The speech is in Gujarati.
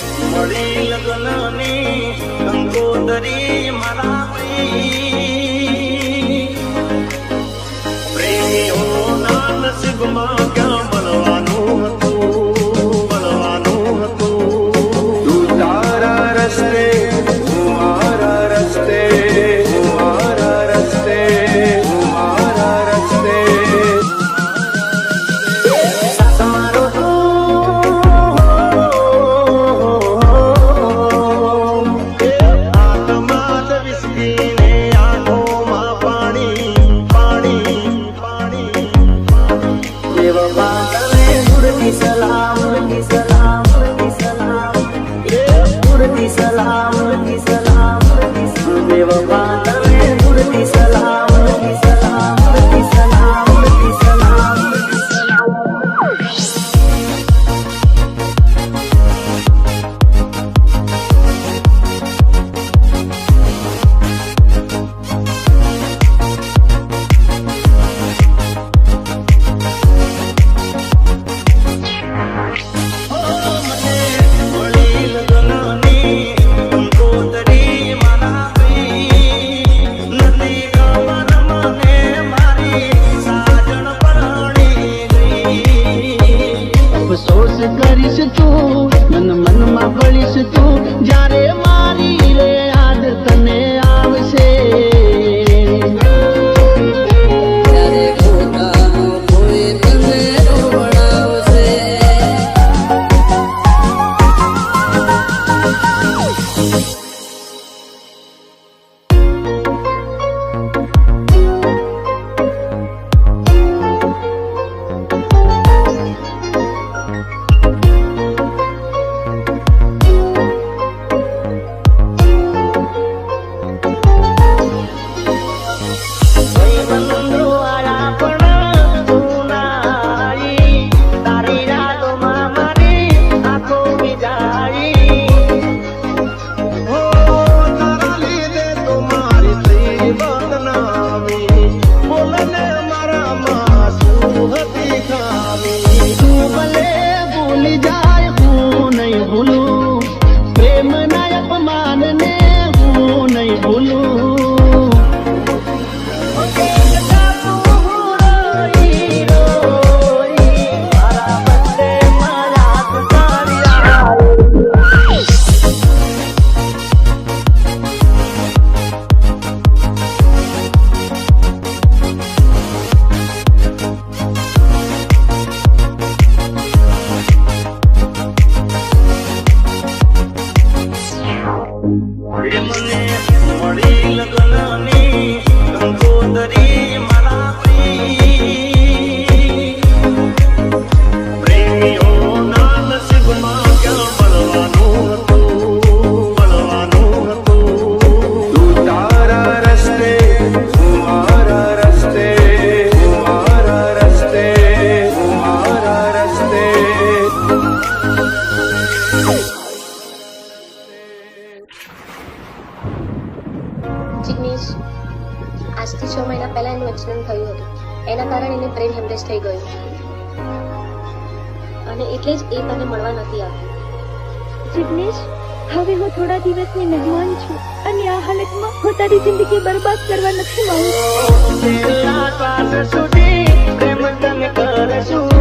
મળી લગ્નની કંકોતરી મારા ભાઈ lagi selalu lagi selalu up my નજીકની આજથી છ મહિના પહેલા એનું એક્સિડન્ટ થયું હતું. એના કારણે એને બ્રેન હેમરેજ થઈ ગયું. અને એટલે જ એ તને મળવા નથી આવ્યો. જિગ્નેશ હવે હું થોડા દિવસની મહેમાન છું અને આ હાલતમાં હું તારી જિંદગી બરબાદ કરવા નથી માંગુ.